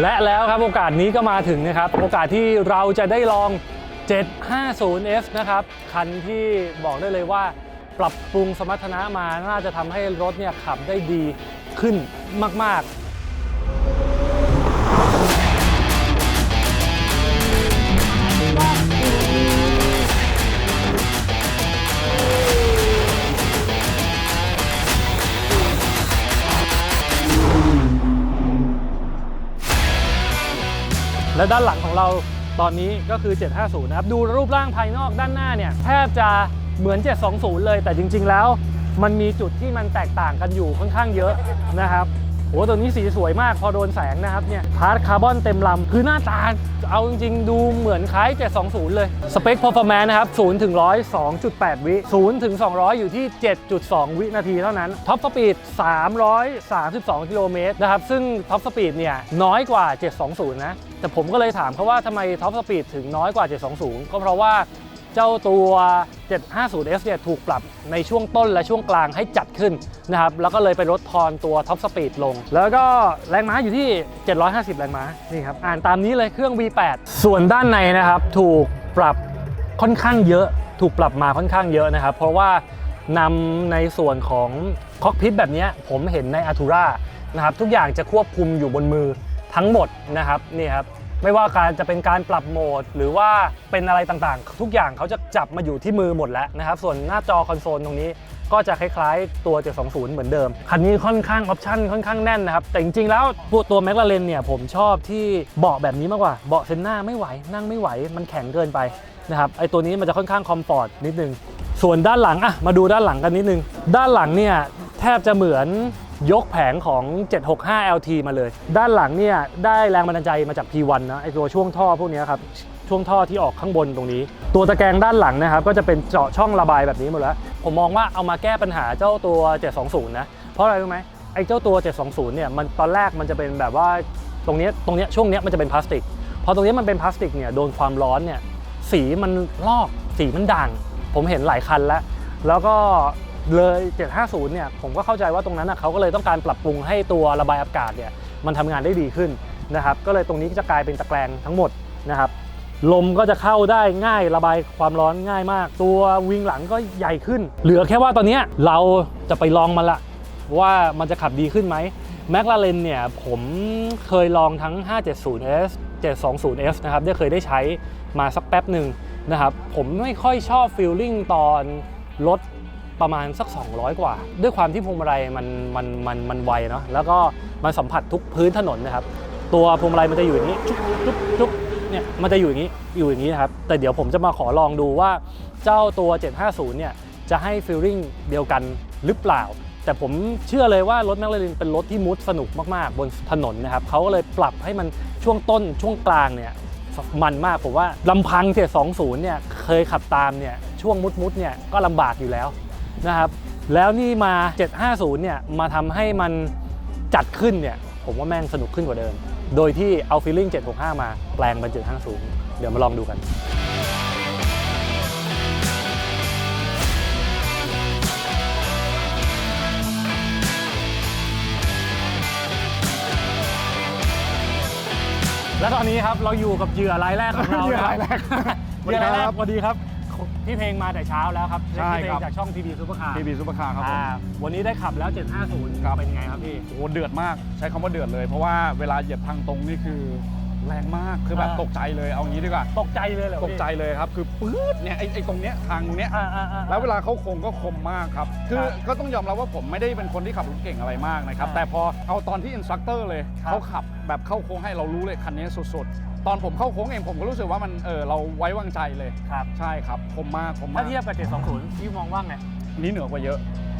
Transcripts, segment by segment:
และแล้วครับโอกาสนี้ก็มาถึงนะครับ โอกาสที่เราจะได้ลอง 750F นะครับ คันที่บอกได้เลยว่า ปรับปรุงสมรรถนะมาน่าจะทำให้รถเนี่ยขับได้ดีขึ้นมาก ๆ และด้านหลังของเราตอนนี้ก็คือ 750 นะครับ ดูรูปร่างภายนอกด้านหน้าเนี่ยแทบจะเหมือน 720 เลย แต่จริง ๆ แล้ว มันมีจุดที่มันแตกต่างกันอยู่ค่อนข้างเยอะนะครับโอ้ตัวนี้สีสวยมากพอโดนแสงนะครับเนี่ยพาร์ทคาร์บอนเต็มลำ คือหน้าตาเอาจริงๆ ดูเหมือนคล้าย 720 เลย สเปค performance นะครับ0ถึง100 2.8 วิ0ถึง200 อยู่ที่ 7.2 วินาทีเท่านั้นท็อปสปีด332 กิโลเมตรนะครับ ซึ่งท็อปสปีดเนี่ยน้อยกว่า 720 นะ แต่ผมก็เลยถามเขาว่าทำไมท็อปสปีดถึงน้อยกว่า 720 ก็เพราะว่าเจ้าตัว 750S เนี่ยถูกปรับในช่วงต้นและช่วงกลางให้จัดขึ้นนะครับ แล้วก็เลยไปลดทอนตัวท็อปสปีดลง แล้วก็แรงม้าอยู่ที่ 750 แรงม้า นี่ครับ อ่านตามนี้เลยเครื่อง V8 ส่วนด้านในนะครับถูกปรับค่อนข้างเยอะ ถูกปรับมาค่อนข้างเยอะนะครับ เพราะว่านำในส่วนของคอกพิทแบบนี้ผมเห็นใน a ทูรานะครับทุกอย่างจะควบคุมอยู่บนมือ ทั้งหมดนะครับนี่ครับไม่ว่าการจะเป็นการปรับโหมด หรือว่าเป็นอะไรต่างๆ ทุกอย่างเขาจะจับมาอยู่ที่มือหมดแล้วนะครับ ส่วนหน้าจอคอนโซลตรงนี้ก็จะคล้ายๆตัว 720 เหมือนเดิม คันนี้ค่อนข้างออปชั่นค่อนข้างแน่นนะครับ แต่จริงๆ แล้วตัวแมคลาเรนเนี่ยผมชอบที่เบาะแบบนี้มากกว่า เบาะเซนหน้าไม่ไหว นั่งไม่ไหว มันแข็งเกินไปนะครับ ไอตัวนี้มันจะค่อนข้างคอมฟอร์ตนิดนึง ส่วนด้านหลังอะมาดูด้านหลังกันนิดนึง ด้านหลังเนี่ยแทบจะเหมือน ยกแผงของ 765 LT มาเลย ด้านหลังเนี่ยได้แรงบันดาลใจมาจาก P1 นะไอตัวช่วงท่อพวกนี้ครับช่วงท่อที่ออกข้างบนตรงนี้ ตัวตะแกรงด้านหลังนะครับก็จะเป็นเจาะช่องระบายแบบนี้หมดแล้ว ผมมองว่าเอามาแก้ปัญหาเจ้าตัว 720 นะ เพราะอะไรรู้ไหมไอ้เจ้าตัว 720 เนี่ยมันตอนแรกมันจะเป็นแบบว่าตรงนี้ตรงนี้ช่วงนี้มันจะเป็นพลาสติกพอตรงนี้มันเป็นพลาสติกเนี่ยโดนความร้อนเนี่ยสีมันลอกสีมันด่าง ผมเห็นหลายคันแล้ว แล้วก็ เลย 750 เนี่ย ผมก็เข้าใจว่าตรงนั้นนะเขาก็เลยต้องการปรับปรุงให้ตัวระบายอากาศเนี่ยมันทำงานได้ดีขึ้นนะครับ ก็เลยตรงนี้จะกลายเป็นตะแกรงทั้งหมดนะครับ ลมก็จะเข้าได้ง่ายระบายความร้อนง่ายมาก ตัววิงหลังก็ใหญ่ขึ้น เหลือแค่ว่าตอนนี้เราจะไปลองมันละว่ามันจะขับดีขึ้นไหมแมคลาเรนเนี่ยผมเคยลองทั้ง 570S 720F นะครับได้เคยได้ใช้มาสักแป๊บหนึ่งนะครับผมไม่ค่อยชอบฟีลลิ่งตอนรถ ประมาณสัก 200 กว่า ด้วยความที่พวงมาลัยมันมันมันมันไวเนาะแล้วก็มันสัมผัสทุกพื้นถนนนะครับ ตัวพวงมาลัยมันจะอยู่อย่างนี้จุ๊บจุ๊บจุ๊บเนี่ยมันจะอยู่อย่างนี้อยู่อย่างนี้นะครับแต่เดี๋ยวผมจะมาขอลองดูว่าเจ้าตัว 750 เนี่ยจะให้ฟีลลิ่งเดียวกันหรือเปล่า แต่ผมเชื่อเลยว่ารถแมคลาเรนเป็นรถที่มูดสนุกมากๆ บนถนนนะครับเขาก็เลยปรับให้มันช่วงต้นช่วงกลางเนี่ยมันมากผมว่าลำพัง720เนี่ยเคยขับตามเนี่ยช่วงมุดๆเนี่ยก็ลำบากอยู่แล้ว นะครับ แล้วนี่มา 750 เนี่ย มาทำให้มันจัดขึ้นเนี่ย ผมว่าแม่งสนุกขึ้นกว่าเดิม โดยที่เอาฟีลลิ่ง 765 มาแปลงเป็น 750 เดี๋ยวมาลองดูกันและตอนนี้ครับเราอยู่กับเหยื่อรายแรกของเราเหยื่อนะรายแรก เหยื่อรายแรกสสวัวัสสดีดีคครัรับบ พี่เพลงมาแต่เช้าแล้วครับใช่พี่เพลครังบจากช่องทีวีซูเปอร์คาร์ทีวีซุปเปอร์คาร์ครับผมอ่าวันนี้ได้ขับแล้ว 750ครับเป็นไงครับพี่ โอ้โหเดือดมากใช้คำว่าเดือดเลย เพราะว่าเวลาเหยียบทางตรงนี่คือแรงมากคือแบบอ่า ตกใจเลยเอางี้ดีกว่า ตกใจเลยเหรอตกใจเลยครับ คือปื๊ดเนี่ยไอ้ไอ้ตรงเนี้ยทางเนี้ยอ่าอ่าอ่าแล้วเวลาเข้าโค้งก็คมมากครับ คือครับก็ต้องยอมรับว่าผมไม่ได้เป็นคนที่ขับรถเก่งอะไรมากนะครับอ่าแต่พอเอาตอนที่อินสตรัคเตอร์เลย ครับเขาขับแบบเข้าโค้งให้เรารู้เลยคันนี้สุดๆ ตอนผมเข้าโค้งเองผมก็รู้สึกว่ามันเออเราไว้วางใจเลย ครับ ใช่ครับคมมากคมมาถ้ากเทียบกับ720พี่มองว่าไง นี่เหนือกว่าเยอะ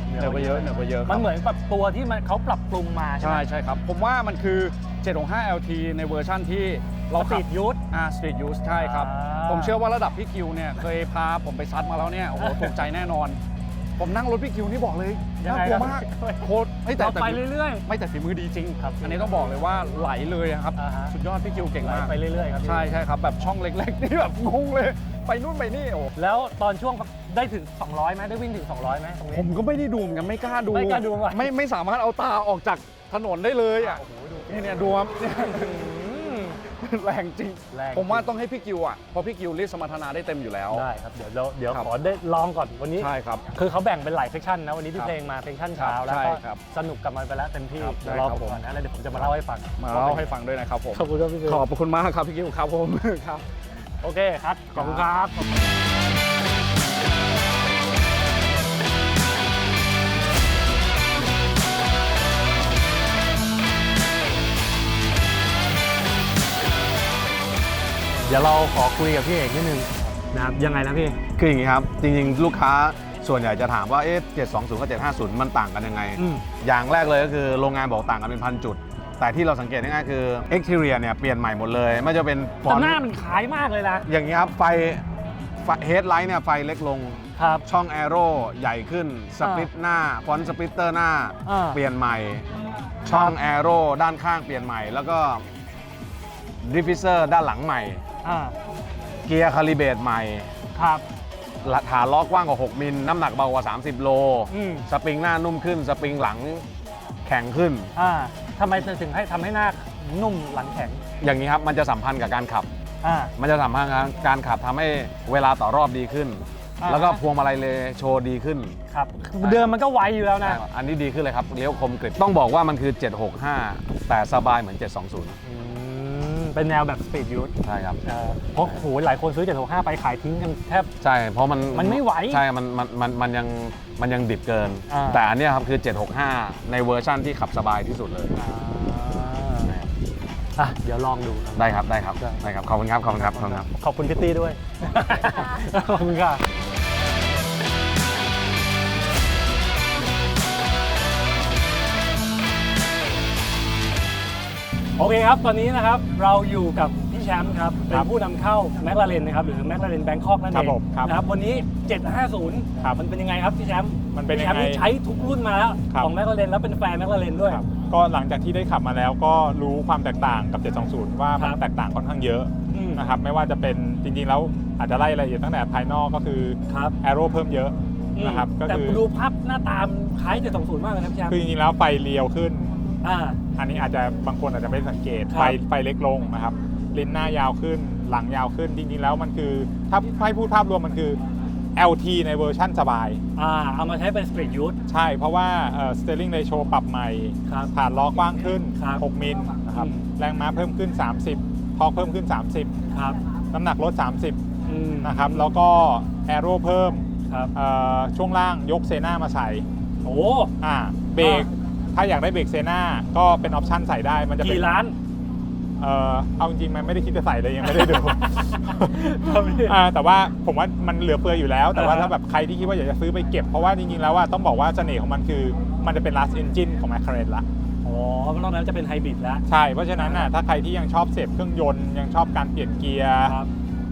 เหนือกว่าเยอะเหนือกว่าเยอะครับมันเหมือนแบบตัวที่มันเขาปรับปรุงมาใช่ใช่ไหมใช่ครับ ผมว่ามันคือ 765 LT ในเวอร์ชั่นที่เราสตรีทยูทอ่าสตรีทยูสใช่ครับ อ่า ผมเชื่อว่าระดับพี่คิวเนี่ยเคยพาผมไปซัดมาแล้วเนี่ยโอ้โหถูกใจแน่นอน ผมนั่งรถพี่คิวนี่บอกเลยยังน่าไงกลัวครับมากโคตรเฮ้ยแต่เราแต่ไปเรื่อยไม่แต่ฝีมือดีจริงครับอันนี้ต้องบอกเลยว่าไหลเลยอะครับ อ่าฮะ สุดยอดพี่คิวๆเก่งมาก ไปเรื่อยๆครับพี่ใช่ใช่ครับแบบช่องเล็กๆ นี่แบบงงเลย ไปนู่นไปนี่โอ้แล้วตอนช่วงได้ถึง 200ไหมได้วิ่งถึง 200ไหมตรงนี้ผมก็ไม่ได้ดูเหมือนกันไม่กล้าดูไม่กล้าดูว่ะ ไม่ไม่สามารถเอาตาออกจากถนนได้เลยอะโอ้โหดูนี่เนี่ยดูครับเนี่ย แรงจริง แรงจริง ผมว่าต้องให้พี่กิวอะเพราะพี่กิวลิสต์สมรรถนะได้เต็มอยู่แล้ว ได้ครับ เดี๋ยวเราเดี๋ยวครับ ขอได้ลองก่อนวันนี้ ใช่ครับ คือเขาแบ่งเป็นหลายเซกชันนะ วันนี้พี่ครับเพลงมาเซกชันเช้าครับแล้วใช่ก็ครับสนุกกับมันไปแล้วเต็มที่ครับเดี๋ยวรอได้ครับผม ก่อนนะแล้วเดี๋ยวผมจะมาเล่าให้ฟังมาเล่าให้ฟังด้วยนะครับผม ขอบคุณครับพี่เพลงขอบคุณมากครับพี่กิวครับผม ครับ โอเคครับขอบคุณครับ เดี๋ยวเราขอคุยกับพี่เอกนิดนึงนะครับยังไงนะพี่ คืออย่างนี้ครับ จริงๆ ลูกค้าส่วนใหญ่จะถามว่าเอ๊ะ720 กับ 750 มันต่างกันยังไง อืม อย่างแรกเลยก็คือโรงงานบอกต่างกันเป็นพันจุด แต่ที่เราสังเกตง่ายๆคือ exterior เนี่ยเปลี่ยนใหม่หมดเลยไม่ว่าจะเป็นฟอแต่นหน้ามันคล้ายมากเลยนะอย่างนี้ครับไฟเฮดไลท์เนี่ยไฟเล็กลง ครับ ช่องแอโร่ใหญ่ขึ้นสปริตหน้าฟอนต์สปริตเตอร์หน้า อ่า เปลี่ยนใหม่ ช่องแอโร่ด้านข้างเปลี่ยนใหม่ แล้วก็ดิฟฟิเซอร์ด้านหลังใหม่ อ่าเกียร์คาลิเบตใหม่ ครับ ฐานล้อกว้างกว่า 6 มิล น้ำหนักเบากว่า 30 โล อืม สปริงหน้านุ่มขึ้น สปริงหลังแข็งขึ้น อ่าทำไมถึงให้ทำให้หน้านุ่มหลังแข็งอย่างนี้ครับ มันจะสัมพันธ์กับการขับ อ่า มันจะสัมพันธ์กับการขับทำให้เวลาต่อรอบดีขึ้น อ่า แล้วก็พวงมาลัยเลโชว์ดีขึ้น ครับเดิมมันก็ไวอยู่แล้วนะ อันนี้ดีขึ้นเลยครับ เลี้ยวคมกริบต้องบอกว่ามันคือ 765 แต่สบายเหมือน 720อืม เป็นแนวแบบสปีดยูทใช่ครับ เพราะโหหลายคนซื้อ765ไปขายทิ้งกันแทบ ใช่ เพราะมันมันไม่ไหวใช่ มันมันมันมันยังมันยังดิบเกิน อ่า แต่อันเนี้ยครับคือ 765 ในเวอร์ชั่นที่ขับสบายที่สุดเลย อะเดี๋ยวลองดูครับ ได้ครับได้ครับได้ ได้ครับ ขอบคุณครับ ขอบคุณครับขอบคุณครับ ขอบคุณพิตตี้ด้วย ขอบคุณค่ะ โอเคครับ ตอนนี้นะครับเราอยู่กับพี่แชมป์ครับ เป็นผู้นำเข้าแมคลาเรนนะครับหรือแมคลาเรนแบงคอกนั่นครัเอบงผมครับนะครับวันนี้ 750ครับมันเป็นยังไงครับพี่แชมป์มันเป็นพี่ยังแชมไงป์นี่ใช้ทุกรุ่นมาแล้วครับ ของแมคลาเรนแล้วเป็นแฟนแมคลาเรนด้วย ครับก็หลังจากที่ได้ขับมาแล้วก็รู้ความแตกต่างกับ 720 ว่ามันครับ แตกต่างค่อนข้างเยอะอืมนะครับไม่ว่าจะเป็นจริงๆแล้วอาจจะไล่รายละเอียดตั้งแต่ภายนอกก็คือครับแอโร่เพิ่มเยอะนะครับก็แต่คือดูภาพหน้าตามคล้าย720 มากเลยนะพี่แชมป์ คือจริงๆแล้วไฟเรียวขึ้น อ่า อันนี้อาจจะบางคนอาจจะไม่สังเกตครับไฟไฟเล็กลงนะครับลิ้นหน้ายาวขึ้นหลังยาวขึ้นจริงๆแล้วมันคือถ้าให้พูดภาพรวมมันคือ LT ในเวอร์ชั่นสบาย อ่า เอามาใช้เป็นสตรีทยูท ใช่เพราะว่าสเตอร์ลิงเรโชปรับใหม่ครับฐานล้อกว้างขึ้น ครับ6 มิลนะครับอืม แรงม้าเพิ่มขึ้น 30 ทอร์กเพิ่มขึ้น 30 ครับน้ำหนักลด 30 อืมนะครับ แล้วก็แอโร่เพิ่มครับเอ่อช่วงล่างยกเซน่ามาใส่โอ้ อ่าเบรก ถ้าอยากได้เบรกเซน่าก็เป็นออปชั่นใส่ได้มันจะเป็นกี่ล้าน เอ่อเอาจริงๆมันไม่ได้คิดจะใส่เลยยังไม่ได้ดูครับพี่อ่าแต่ว่าผมว่ามันเหลือเฟืออยู่แล้ว แต่ว่าอ่าฮะ ถ้าแบบใครที่คิดว่าอยากจะซื้อไปเก็บ เพราะว่าจริงๆแล้วว่าต้องบอกว่าเสน่ห์ของมันคือ มันจะเป็น last engine ของ McLaren ละอ๋อนอกนั้นจะเป็นไฮบริดแล้วใช่ เพราะฉะนั้นน่ะถ้าใครที่ยังชอบเสพเครื่องยนต์ยังชอบการเปลี่ยนเกียร์ ครับ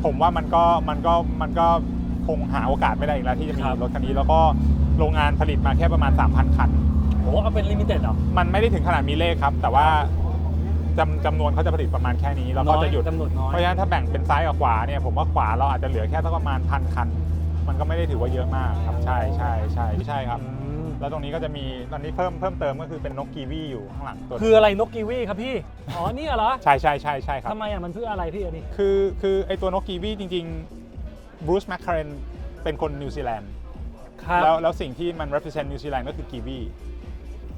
ผมว่ามันก็มันก็มันก็คงหาโอกาสไม่ได้อีกแล้วที่จะมีครับ รถคันนี้ แล้วก็โรงงานผลิตมาแค่ประมาณ 3,000 คัน โอ้เอาเป็นลิมิเต็ดเหรอ มันไม่ได้ถึงขนาดมีเลขครับ แต่ว่าจำจำนวนเขาจะผลิตประมาณแค่นี้แล้วก็จะหยุดน้อยจำนวนน้อย เพราะฉะนั้นถ้าแบ่งเป็นซ้ายกับขวาเนี่ยผมว่าขวาเราอาจจะเหลือแค่สักประมาณพันคัน มันก็ไม่ได้ถือว่าเยอะมากครับ ใช่ใช่ใช่ใช่ครับ อืมแล้วตรงนี้ก็จะมีตอนนี้เพิ่มเพิ่มเติมก็คือเป็นนกกีวีอยู่ข้างหลังตัวคืออะไรนกกีวีครับพี่ อ๋อเนี่ยเหรอใช่ใช่ใช่ใช่ครับ ทำไมอะมันเพื่ออะไรพี่อันนี้ คือคือไอตัวนกกีวีจริงๆบรูซแมคคาเรนเป็นคนนิวซีแลนด์ครับ แล้วแล้วสิ่งที่มัน represent นิวซีแลนด์ก็คือกีวี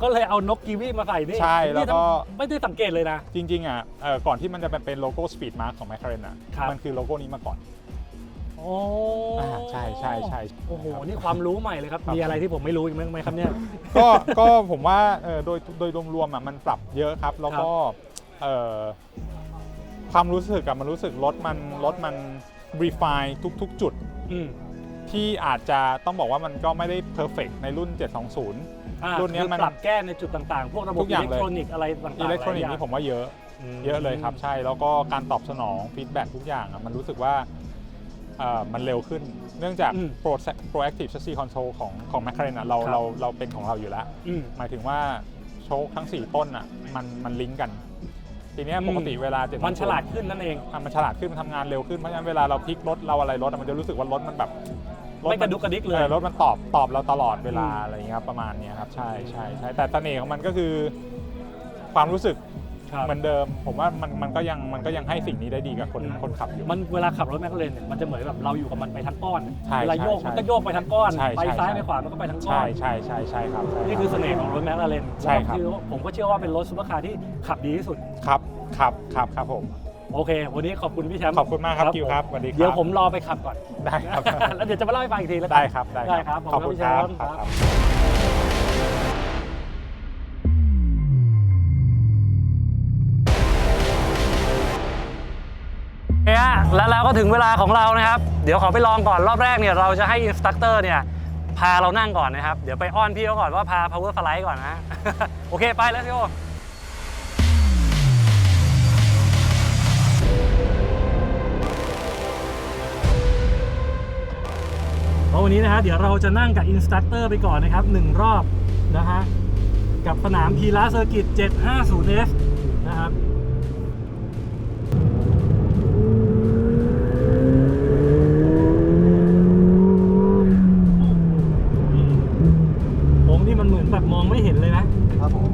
ก็เลยเอานกกีวีมาใส่นี่ใช่แล้วก็ นี่ไม่ได้สังเกตเลยนะ จริงๆอะเอ่อก่อนที่มันจะเป็นเป็นโลโก้สปีดมาร์ของ m c l a r e n อะครับ มันคือโลโก้นี้มาก่อนโอ้อ่าใช่ใช่ใช่โอ้โหนี่ความรู้ใหม่เลยครับ ครับ มีอะไรที่ผมไม่รู้อีกไหมครับเนี่ย ก็ก็ผมว่าเอ่อโดยโดยรวมๆอะมันปรับเยอะครับ แล้วก็เอ่อความรู้สึกอะมันรู้สึกรถมันรถมัน refine ทุก ๆ จุด อืม ที่อาจจะต้องบอกว่ามันก็ไม่ได้ perfect ในรุ่น 720 อ่ารุ่นเนี้ยคือมัน ปรับแก้ในจุดต่างๆ พวกระบบทุกออิย่างเล็กเลยทรอนิกส์อะไรต่างๆอิเล็กทรอนิกส์หลายนี่ย่างผมว่าเยอะ ม เยอะเลยครับ ใช่แล้วก็การตอบสนองฟีดแบ็ทุกอย่างอะมันรู้สึกว่าเอ่อมันเร็วขึ้น เนื่องจาก อืม Pro proactive chassis control ของของ McLaren อะเราครับ เราเราเป็นของเราอยู่แล้ว อืม หมายถึงว่าโชคทั้ง 4 ต้นอะมันมันลิงก์กัน ทีเนี้ยอืม ปกติเวลาเจ็ดมันฉลาดขึ้นนั่นเอง อะมันฉลาดขึ้นมันทำงานเร็วขึ้นเพราะฉะนั้นเวลาเราพลิกรถเราอะไรรถอะมันจะรู้สึกว่ารถมันแบบ ถไม่กระดุกกระดิกเลยออรถมันตอบตอบเราตลอดเวลาอืมอะไรอย่างเงี้ยครับประมาณเนี้ยครับใช่ใช่ใช่แต่เสน่ห์ของมันก็คือ ความรู้สึกครับเหมือนเดิม ผมว่ามันมันก็ยังมันก็ยังให้สิ่งนี้ได้ดีกับคนอืมคนขับอยู่ มันเวลาขับรถแมคลาเรนเนี่ยมันจะเหมือนแบบเราอยู่กับมันไปทั้งก้อนใช่เวลาโยกใช่มันก็โยกไปทั้งก้อนใช่ไปใช่ซ้ายใช่ ไปขวามันก็ไปทั้งก้อใช่นใช่ใช่ใช่ครับใช่นี่คือเสน่ห์ของรถแมคลาเรนใช่ครับ ผมก็เชื่อว่าเป็นรถซูเปอร์คาร์ที่ขับดีที่สุด ครับครับครับครับผม โอเค วันนี้ขอบคุณพี่แชมป์ขอบคุณมากครับคิวครับสวัสดีครับเดี๋ยวผมรอไปขับก่อนได้ครับ แล้วเดี๋ยวจะมาเล่าให้ฟังอีกทีแล้วกันได้ครับได้ได้ครับขอบคุณขอบคุณครับพี่แชมป์ครับครับเนี่ยแล้วเราก็ถึงเวลาของเรานะครับ เดี๋ยวขอไปลองก่อนรอบแรกเนี่ยเราจะให้อินสตัคเตอร์เนี่ยพาเรานั่งก่อนนะครับ เดี๋ยวไปอ้อนพี่เขาก่อนว่าพา power flight ก่อนนะ โอเคไปแล้วพี่โอ เพราะวันนี้นะฮะเดี๋ยวเราจะนั่งกับอินสตัคเตอร์ไปก่อนนะครับหนึ่งรอบนะฮะกับสนามพีลาเซอร์กิต 750F นะครับ โค้งนี่มันเหมือนแบบมองไม่เห็นเลยนะ ครับผม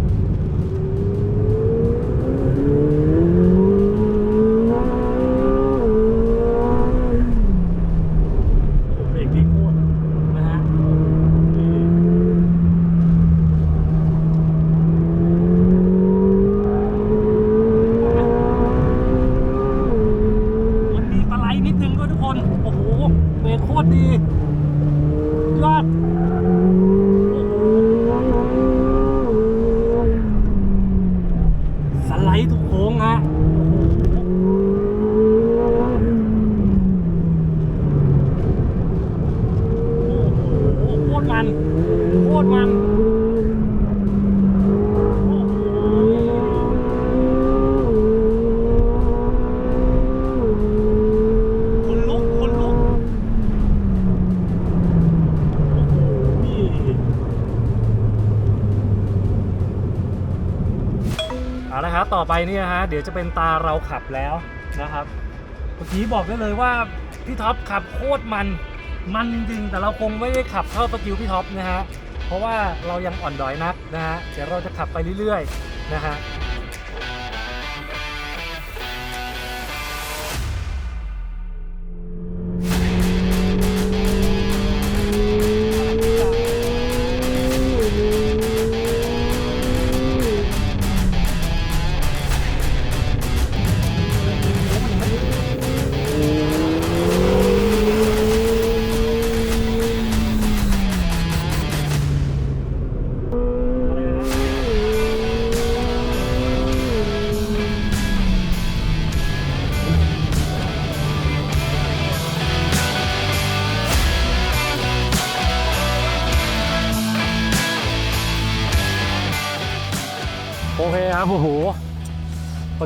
เบรกดีโคตรนะฮะมันมีปลาไหลนิดนึงด้วยทุกคน โอ้โห เบรกโคตรดี ยอด โอ้โห สไลด์ทุกโค้งฮะ โอ้โห โอ้โหโคตรมันโคตรมันโอ้โหคนลุกคนลุกโอ้โหนี่เอาละครับต่อไปเนี่ยฮะเดี๋ยวจะเป็นตาเราขับแล้วนะครับเมื่อกี้บอกได้เลยว่าพี่ท็อปขับโคตรมันมันจริงๆแต่เราคงไม่ได้ขับเท่าสกิลพี่ท็อปนะฮะเพราะว่าเรายังอ่อนดอยนักนะฮะเดี๋ยวเราจะขับไปเรื่อยๆนะฮะ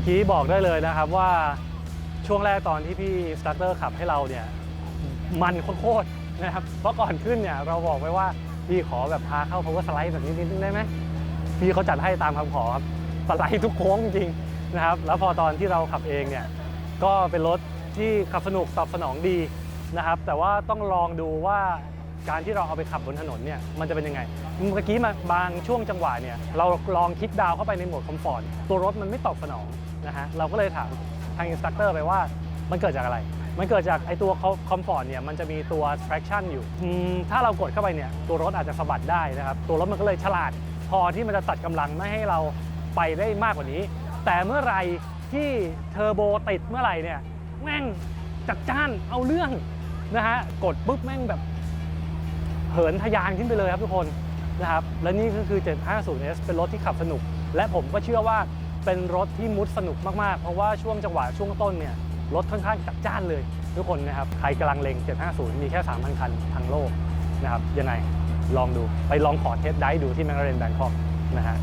กี้บอกได้เลยนะครับว่าช่วงแรกตอนที่พี่สตาร์เตอร์ขับให้เราเนี่ยมันโคตรนะครับเพราะก่อนขึ้นเนี่ยเราบอกไปว่าพี่ขอแบบพาเข้า power slide แบบนี้นิดนึงได้ไหมพี่เขาจัดให้ตามคำขอครับสไลด์ทุกโค้งจริงๆนะครับ แล้วพอตอนที่เราขับเองเนี่ยก็เป็นรถที่ขับสนุกตอบสนองดีนะครับ แต่ว่าต้องลองดูว่าการที่เราเอาไปขับบนถนนเนี่ยมันจะเป็นยังไง เมื่อกี้มาบางช่วงจังหวะเนี่ยเราลองคลิกดาวเข้าไปในโหมดคอมฟอร์ตตัวรถมันไม่ตอบสนอง นะฮะเราก็เลยถามทางอินสตัคเตอร์ไปว่ามันเกิดจากอะไร มันเกิดจากไอตัวคอมฟอร์ตเนี่ยมันจะมีตัว traction อยู่ ถ้าเรากดเข้าไปเนี่ยตัวรถอาจจะสะบัดได้นะครับ ตัวรถมันก็เลยฉลาด พอที่มันจะตัดกำลังไม่ให้เราไปได้มากกว่านี้ แต่เมื่อไหรที่เทอร์โบติดเมื่อไหร่เนี่ยแม่งจัดจ้านเอาเรื่องนะฮะกดปุ๊บแม่งแบบเหินทะยานขึ้นไปเลยครับทุกคนนะครับและนี่ก็คือ 750S เป็นรถที่ขับสนุก และผมก็เชื่อว่า เป็นรถที่มุดสนุกมาก ๆ เพราะว่าช่วงจังหวะช่วงต้นเนี่ยรถค่อนข้างจัดจ้านเลย ทุกคนนะครับใครกำลังเลง750 มีแค่ 3,000 คันทั้งโลกนะครับยังไงลองดูไปลองขอเทสได้ดูที่แมคลาเรนแบงคอกนะฮะ